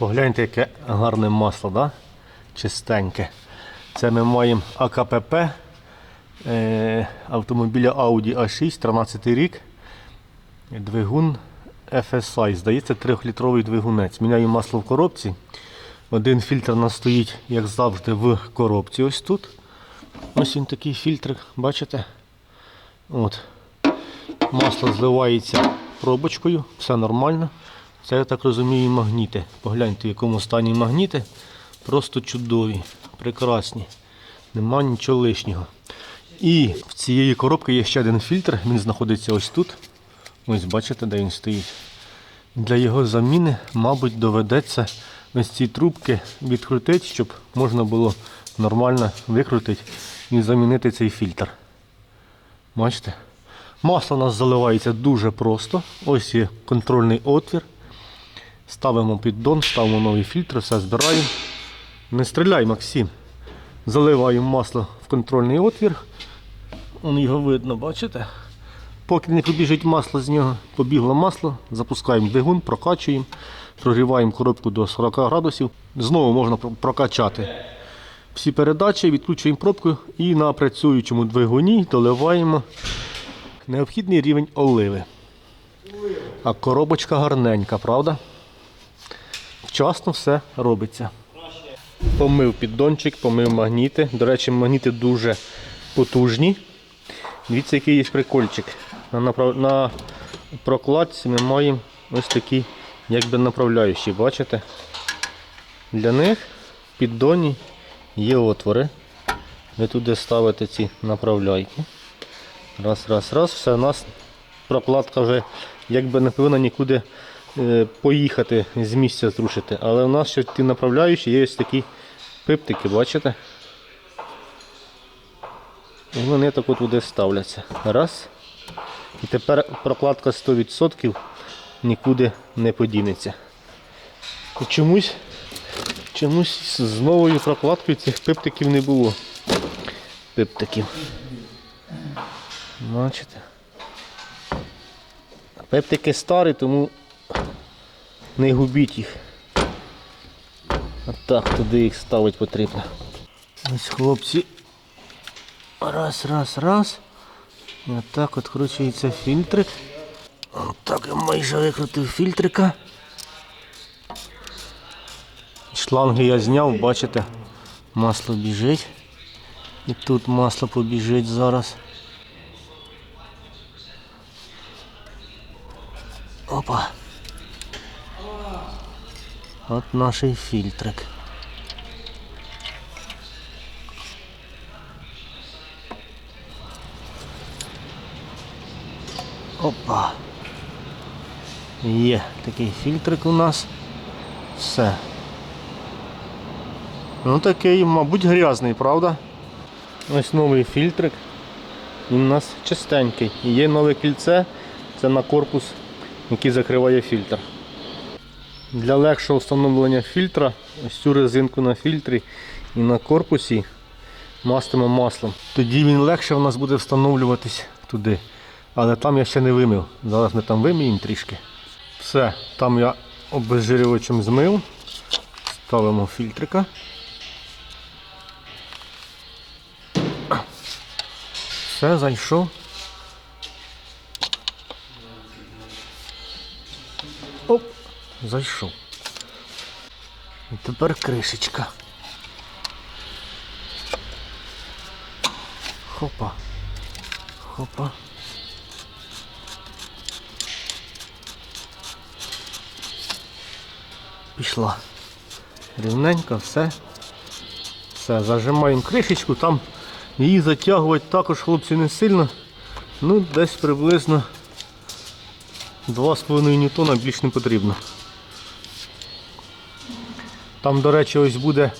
Погляньте, яке гарне масло, да? чистеньке. Це ми маємо АКПП е, автомобіля Audi A6, 13 рік. Двигун FSI. Здається, 3-літровий двигунець. Міняю масло в коробці. Один фільтр у нас стоїть, як завжди, в коробці. Ось тут. Ось він такий фільтр, бачите? От. Масло зливається пробочкою, все нормально. Це, я так розумію, магніти. Погляньте, в якому стані магніти. Просто чудові, прекрасні. Нема нічого лишнього. І в цієї коробки є ще один фільтр, він знаходиться ось тут. Ось бачите, де він стоїть. Для його заміни, мабуть, доведеться ось ці трубки відкрутити, щоб можна було нормально викрутити і замінити цей фільтр. Бачите? Масло у нас заливається дуже просто. Ось є контрольний отвір. Ставимо піддон, ставимо новий фільтр, все збираємо. Не стріляй, Максим. Заливаємо масло в контрольний отвір. Вон його видно, бачите? Поки не побіжить масло з нього, побігло масло, запускаємо двигун, прокачуємо, прогріваємо коробку до 40 градусів. Знову можна прокачати всі передачі, відкручуємо пробку і на працюючому двигуні доливаємо необхідний рівень оливи. А коробочка гарненька, правда? Вчасно все робиться. Помив піддончик, помив магніти. До речі, магніти дуже потужні. Дивіться, який є прикольчик. На, на прокладці ми маємо ось такі якби направляючі, бачите? Для них в піддоні є отвори. Ви туди ставите ці направляйки. Раз, раз, раз. Все, у нас прокладка вже якби не повинна нікуди поїхати з місця зрушити. Але у нас ще ті направляючі є ось такі пиптики, бачите? І вони так от туди ставляться. Раз. І тепер прокладка 100% нікуди не подінеться. І чомусь, чомусь з новою прокладкою цих пиптиків не було. Пиптиків. Бачите? Пептики старі, тому не губіть їх. Отак туди їх ставити потрібно. Ось хлопці. Раз, раз, раз. І отак відкручується фільтрик. Отак я майже викрутив фільтрика. Шланги я зняв, бачите, масло біжить. І тут масло побіжить зараз. Опа. От наш фільтрик. Опа. Є такий фільтрик у нас. Все. Ну такий, мабуть, грязний, правда? Ось новий фільтрик. Він у нас чистенький. І є нове кільце, це на корпус, який закриває фільтр. Для легшого встановлення фільтра, ось цю резинку на фільтрі і на корпусі мастимо маслом. Тоді він легше у нас буде встановлюватись туди. Але там я ще не вимив. Зараз ми там виміємо трішки. Все, там я обезжирювачем змив. Ставимо фільтрика. Все, зайшов. Оп, зайшов. І тепер кришечка. Хопа. Хопа. Пішла. Рівненько, все. Все, зажимаємо кришечку, там її затягувати також хлопці не сильно. Ну, десь приблизно 2,5 ньютона більш не потрібно. Там, до речі, ось буде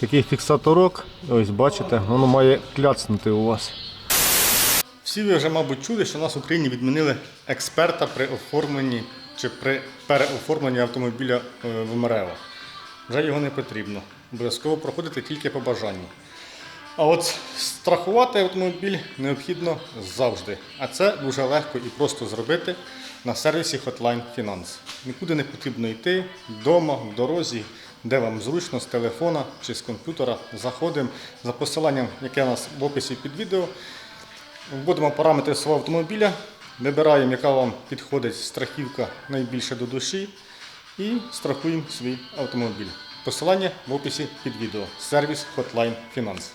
такий фіксаторок. Ось бачите, воно має кляцнути у вас. Всі ви вже, мабуть, чули, що нас в Україні відмінили експерта при оформленні чи при переоформленні автомобіля е, в МРЕО. Вже його не потрібно. Обов'язково проходити тільки по бажанню. А от страхувати автомобіль необхідно завжди. А це дуже легко і просто зробити на сервісі Hotline Finance. Нікуди не потрібно йти вдома, в дорозі, де вам зручно, з телефона чи з комп'ютера. Заходимо за посиланням, яке у нас в описі під відео. Вводимо параметри свого автомобіля, вибираємо, яка вам підходить страхівка найбільше до душі, і страхуємо свій автомобіль. Посилання в описі під відео. Сервіс Hotline Finance.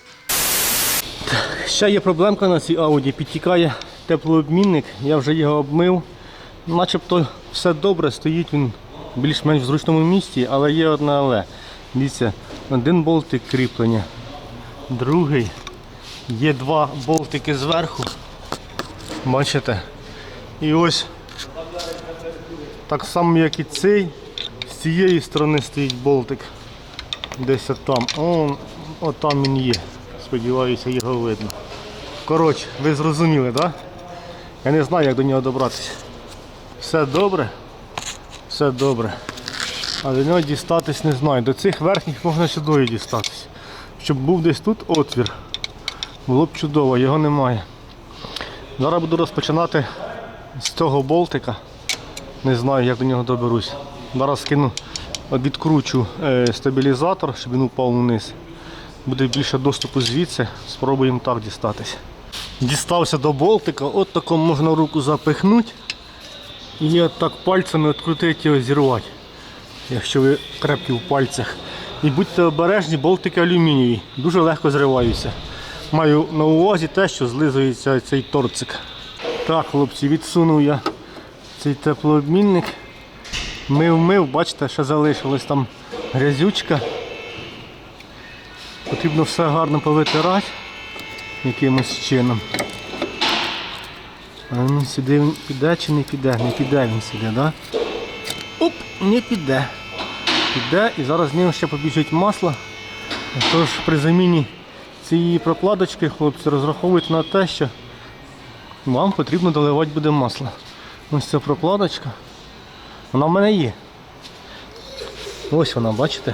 Ще є проблемка на цій Audi. Підтікає теплообмінник, я вже його обмив. Начебто все добре, стоїть він більш-менш в зручному місці, але є одне але. Дивіться, один болтик кріплення, другий. Є два болтики зверху. Бачите? І ось так само, як і цей, з цієї сторони стоїть болтик. Десь там. О, о там він є. Сподіваюся, його видно. Коротше, ви зрозуміли, так? Да? Я не знаю, як до нього добратися. Все добре? Все добре. А до нього дістатись не знаю. До цих верхніх можна сюди дістатись. Щоб був десь тут отвір. Було б чудово, його немає. Зараз буду розпочинати з цього болтика. Не знаю, як до нього доберусь. Зараз скину, відкручу е, стабілізатор, щоб він упав вниз. Буде більше доступу звідси, спробуємо так дістатись. Дістався до болтика, от тако можна руку запихнути і от так пальцями відкрутити його зірвати, якщо ви крепкі в пальцях. І будьте обережні, болтики алюмінієві, дуже легко зриваються. Маю на увазі те, що злизується цей торцик. Так, хлопці, відсунув я цей теплообмінник. Мив-мив, бачите, ще залишилась там грязючка. Потрібно все гарно повитирати якимось чином. А він сюди він піде чи не піде? Не піде він сюди, да? Оп, не піде. Піде і зараз з нього ще побіжить масло. Тож при заміні цієї прокладочки хлопці розраховують на те, що вам потрібно доливати буде масло. Ось ця прокладочка. Вона в мене є. Ось вона, бачите?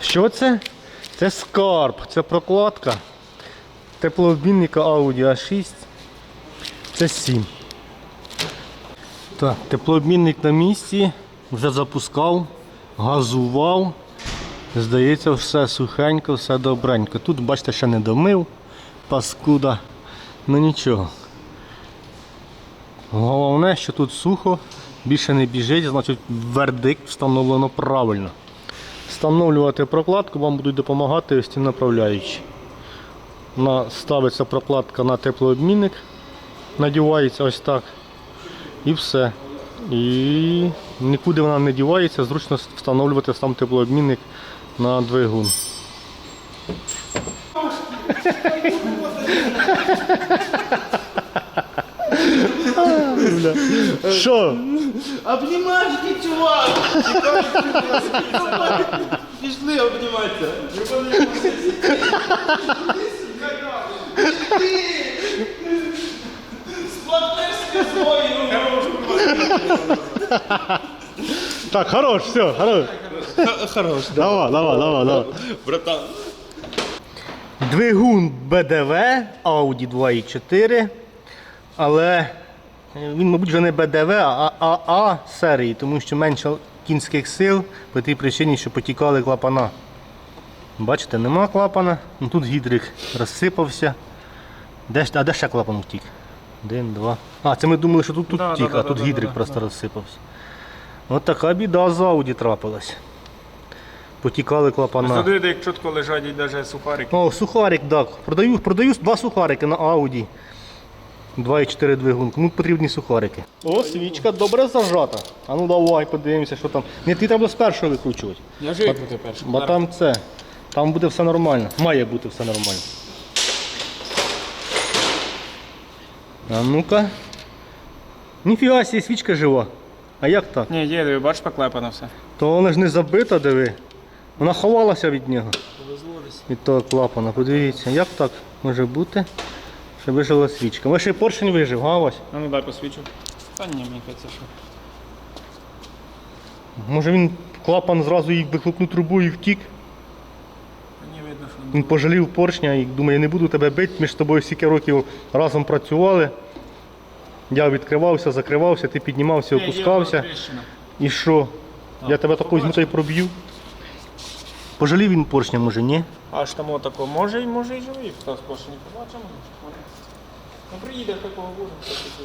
Що це? Це скарб, це прокладка теплообмінника Audi A6. Це 7. Так, теплообмінник на місці, вже запускав, газував. Здається, все сухенько, все добренько. Тут, бачите, ще не домив, паскуда. Ну нічого. Головне, що тут сухо, більше не біжить, значить вердикт встановлено правильно. Встановлювати прокладку вам будуть допомагати ось ці направляючі. На, ставиться прокладка на теплообмінник, надівається ось так. І все. І нікуди вона не дівається, зручно встановлювати сам теплообмінник на двигун. Що? Обнимашки, чувак! Пішли обніматися. Так, хорош, все, хорош. Хорош, Давай, давай, давай, давай. братан. Двигун БДВ Audi 2.4, але він, мабуть, вже не БДВ, а АА серії, тому що менше кінських сил по тій причині, що потікали клапана. Бачите, нема клапана, ну, тут гідрик розсипався. Де, а де ще клапан втік? Один, два. А, це ми думали, що тут, тут Да, втік, да, а да, тут да, гідрик да, просто да. розсипався. От така біда з Audi трапилась. Потікали клапана. Задуйте, як чітко лежать і навіть сухарики. О, сухарик, так. Продаю, продаю два сухарики на Audi. 2,4 двигун. Кому потрібні сухарики? О, свічка добре зажата. А ну давай подивимося, що там. Ні, ти треба з першого викручувати. Я ж як першим. Бо там це. Там буде все нормально. Має бути все нормально. А ну-ка. Ніфіга сі, свічка жива. А як так? Ні, є, диви, бачиш, поклепано все. То вона ж не забита, диви. Вона ховалася від нього. Від того клапана. Подивіться, як так може бути, що вижила свічка. Може і поршень вижив, га Вась? А ну дай посвічу. Та ні, мені це що. Може він клапан зразу їх вихлопну трубу і втік. Та ні, видно, що Він пожалів поршня і думає, не буду тебе бити, ми ж з тобою стільки років разом працювали. Я відкривався, закривався, ти піднімався, опускався. І що? Я тебе таку візьму та й проб'ю. Пожалів він поршня, може, ні? Аж там отако, може і може і живий, хто спершу не побачимо. Ну приїде такого буде, хто.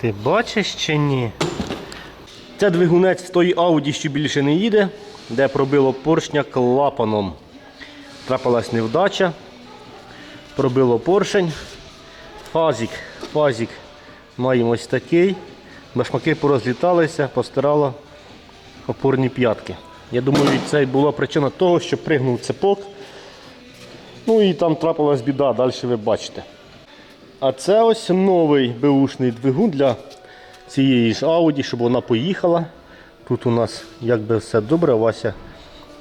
Ти бачиш чи ні? Це двигунець з тої Ауді, що більше не їде, де пробило поршня клапаном. Трапилась невдача. Пробило поршень. Фазик. Фазик маємо ось такий. Башмаки порозліталися, постирало опорні п'ятки. Я думаю, це була причина того, що пригнув цепок. Ну і там трапилась біда, далі ви бачите. А це ось новий беушний двигун для цієї ж Audi, щоб вона поїхала. Тут у нас якби все добре, Вася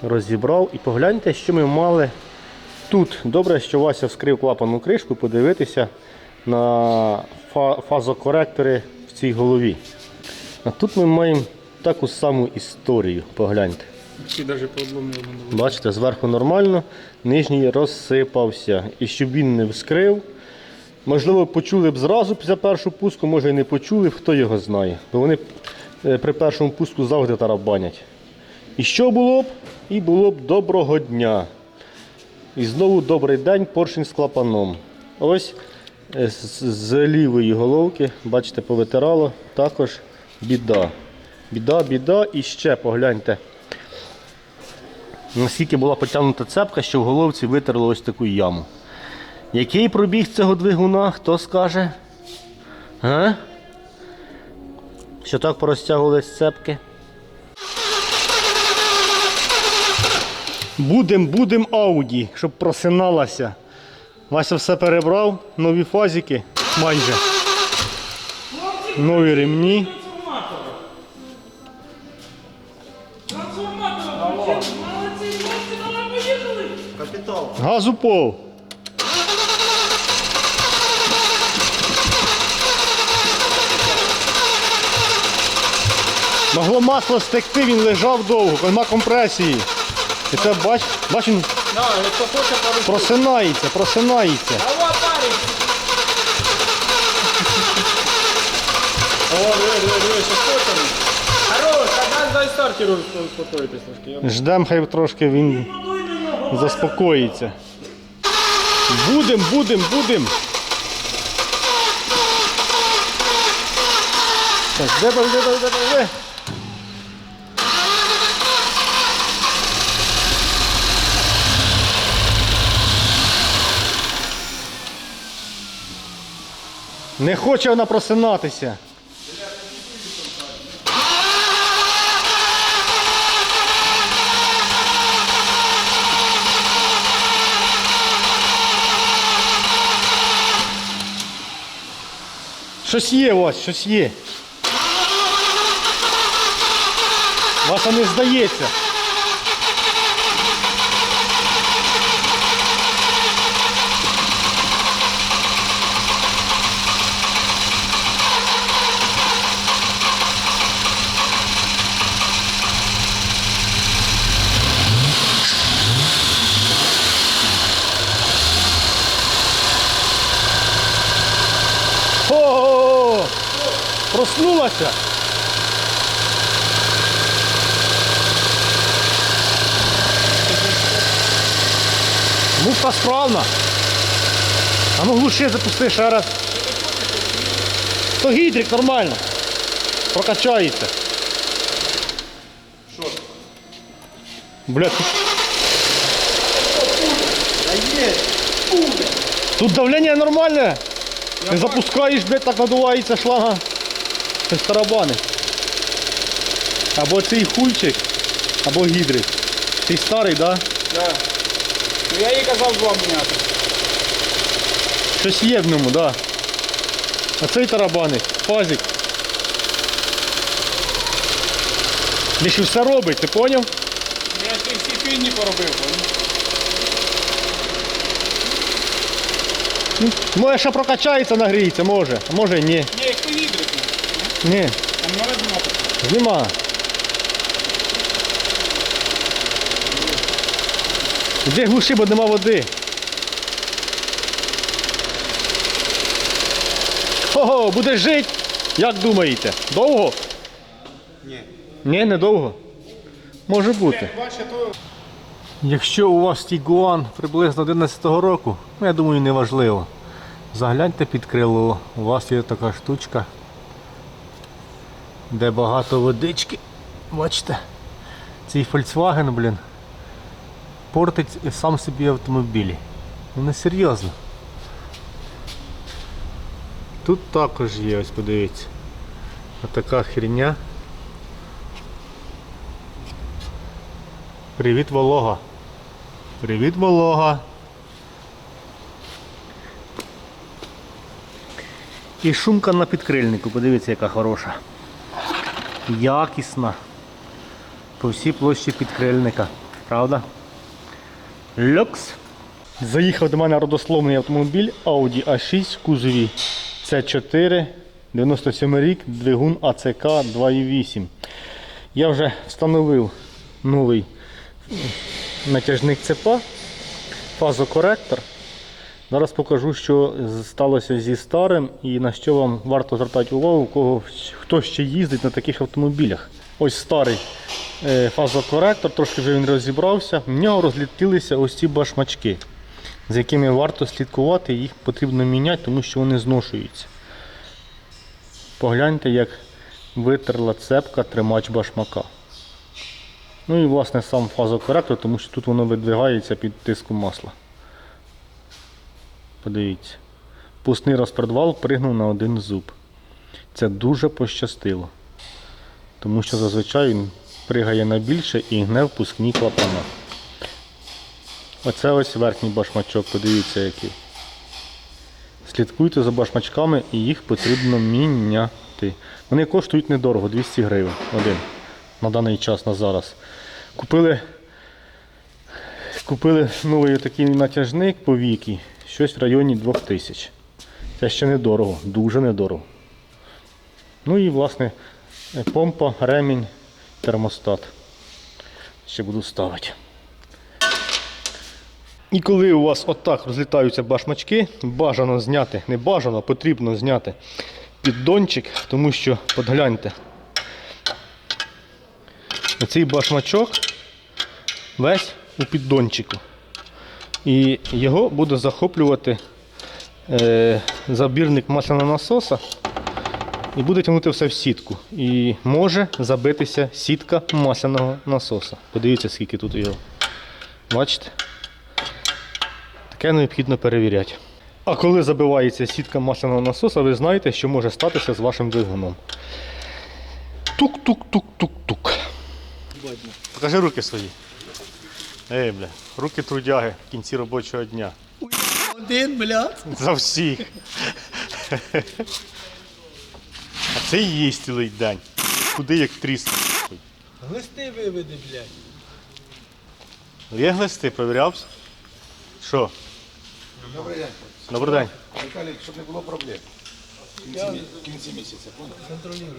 розібрав. І погляньте, що ми мали тут. Добре, що Вася вскрив клапанну кришку, подивитися на фазокоректори в цій голові. А тут ми маємо таку саму історію. Погляньте. Бачите, зверху нормально, нижній розсипався. І щоб він не вскрив, можливо, почули б зразу після першого пуску, може і не почули, хто його знає. Бо вони е, при першому пуску завжди тарабанять. І що було б? І було б доброго дня. І знову добрий день, поршень з клапаном. Ось е, з, лівої головки, бачите, повитирало, також біда. Біда, біда. І ще погляньте. Наскільки була потягнута цепка, що в головці витерло ось таку яму. Який пробіг цього двигуна, хто скаже? А? Що так порозтягувались цепки? Будем, будем Ауді, щоб просиналася. Вася все перебрав, нові фазики майже. Нові ремні. Поїхали! Газу пов. Могло масло стекти, він лежав довго, нема компресії. Це бач, бач, він просинається, просинається. О, диви, диви, диви, що скотаний. Хорош, дай дай стартеру успокоїтись трошки. Ждем, хай трошки він заспокоїться. Будем, будем, будем. Так, де, де, де, де, де, Не хоче вона просинатися. Щось є у вас, щось є. Ваша не здається. О, проснулася. Муфта справна. А ну глуши запусти ще раз. То гідрик нормально. Прокачається. Що? Бля, тут... Тут давлення нормальне. Не запускаєш, блядь, так надувається шлага. Це тарабани. Або цей хуйчик, або гідрик. Цей старий, да? Да. Ну я їй казав два міняти. Щось є в ньому, да. А цей тарабаник, фазик. Він ще все робить, ти поняв? Ну, Я ще всі пінні поробив. Може ще прокачається, нагріється, може. А може і ні. Ні, як поїдрик. Ні. Там не знати. Нема. Іди глуши, бо нема води. Ого, буде жити. Як думаєте? Довго? Ні. Ні, не довго. Може бути. Якщо у вас Тігуан приблизно 11-го року, ну я думаю, неважливо. Загляньте під крило, у вас є така штучка, де багато водички. Бачите? Цей Volkswagen, блін, портить сам собі автомобілі. Ну не серйозно. Тут також є, ось подивіться. Отака херня. Привіт, волога. Привіт, волога. І шумка на підкрильнику, подивіться, яка хороша. Якісна. По всій площі підкрильника. Правда? Люкс. Заїхав до мене родословний автомобіль Audi A6 в кузові. Це 4 97 рік, двигун АЦК 2.8. Я вже встановив новий натяжник цепа, фазокоректор. Зараз покажу, що сталося зі старим і на що вам варто звертати увагу, кого хто ще їздить на таких автомобілях. Ось старий е, фазокоректор, трошки вже він розібрався. В нього розлетілися ось ці башмачки, з якими варто слідкувати, їх потрібно міняти, тому що вони зношуються. Погляньте, як витерла цепка тримач башмака. Ну і власне сам фазокоректор, тому що тут воно видвигається під тиском масла. Подивіться. Пусний розпредвал пригнув на один зуб. Це дуже пощастило. Тому що зазвичай він пригає на більше і гне впускні клапана. Оце ось верхній башмачок, подивіться який. Слідкуйте за башмачками і їх потрібно міняти. Вони коштують недорого, 200 гривень один на даний час на зараз. Купили, купили новий такий натяжник по віки, щось в районі 2000. Це ще недорого, дуже недорого. Ну і власне помпа, ремінь, термостат. Ще буду ставити. І коли у вас отак розлітаються башмачки, бажано зняти, не бажано, потрібно зняти піддончик, тому що, подгляньте, оцей башмачок весь у піддончику. І його буде захоплювати е, забірник масляного насоса і буде тягнути все в сітку. І може забитися сітка масляного насоса. Подивіться, скільки тут його. Бачите? Таке необхідно перевіряти. А коли забивається сітка масляного насоса, ви знаєте, що може статися з вашим двигуном. Тук-тук-тук-тук-тук. Покажи руки свої. Ей, бля, руки трудяги в кінці робочого дня. Один, блядь. За всіх. А це і є цілий день. Куди як тріс. Глисти виведи, блядь. Є глисти, провірявся? Що? Добрий день. Добрий день. Віталій, щоб не було проблем. В кінці, мі- в кінці місяця, понял? Контролюю.